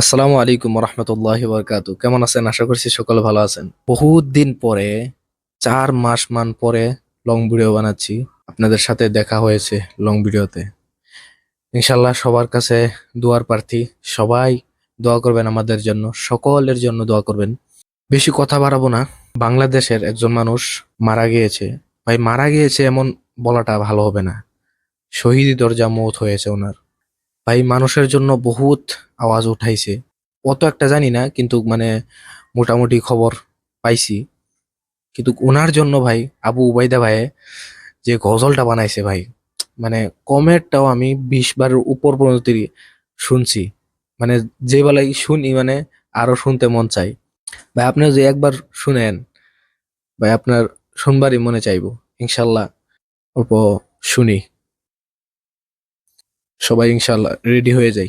আসসালামু আলাইকুম রহমতুল্লাহ বরকাত কেমন আছেন? আশা করছি সকলে ভালো আছেন। বহুত দিন পরে, চার মাস মান পরে লং ভিডিও বানাচ্ছি। আপনাদের সাথে দেখা হয়েছে লং ভিডিওতে ইনশাল্লাহ সবার কাছে দোয়ার প্রার্থী। সবাই দোয়া করবেন আমাদের জন্য, সকলের জন্য দোয়া করবেন। বেশি কথা বাড়াবো না। বাংলাদেশের একজন মানুষ মারা গিয়েছে। ভাই, মারা গিয়েছে এমন বলাটা ভালো হবে না। শহীদ দরজা মৌত হয়েছে ওনার। ভাই, মানুষের জন্য বহুত আওয়াজ উঠাইছে। অত একটা জানি না, কিন্তু মানে মোটামুটি খবর পাইছি। কিন্তু ওনার জন্য ভাই, আবু উবাইদা ভাই যে গজলটা বানাইছে ভাই মানে কমেন্টটাও আমি বিশ বারের উপর পর্যন্ত শুনছি। মানে যে বেলায় শুনি মানে আরও শুনতে মন চাই। ভাই আপনি যে একবার শুনেন, ভাই, আপনার শুনবারই মনে চাইব। ইনশাল্লাহ অল্প শুনি। সবাই ইনশাল্লাহ রেডি হয়ে যাই।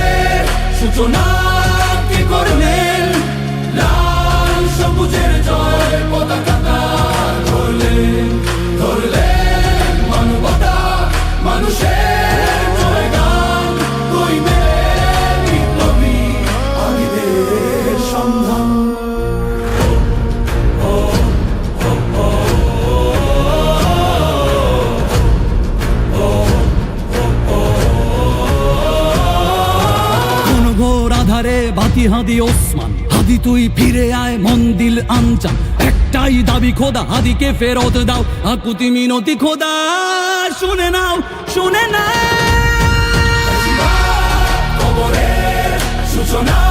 সূচনা কে করলেন লাল সবুজের আধারে বাতি হাদি ওসমান। হাদি তুই ফিরে আয় মন্দিল আনচান একটাই দাবি খোদা, হাদিকে ফেরত দাও। আকুতি মিনতি খোদা, শুনে নাও শুনে নাও। সূচনা।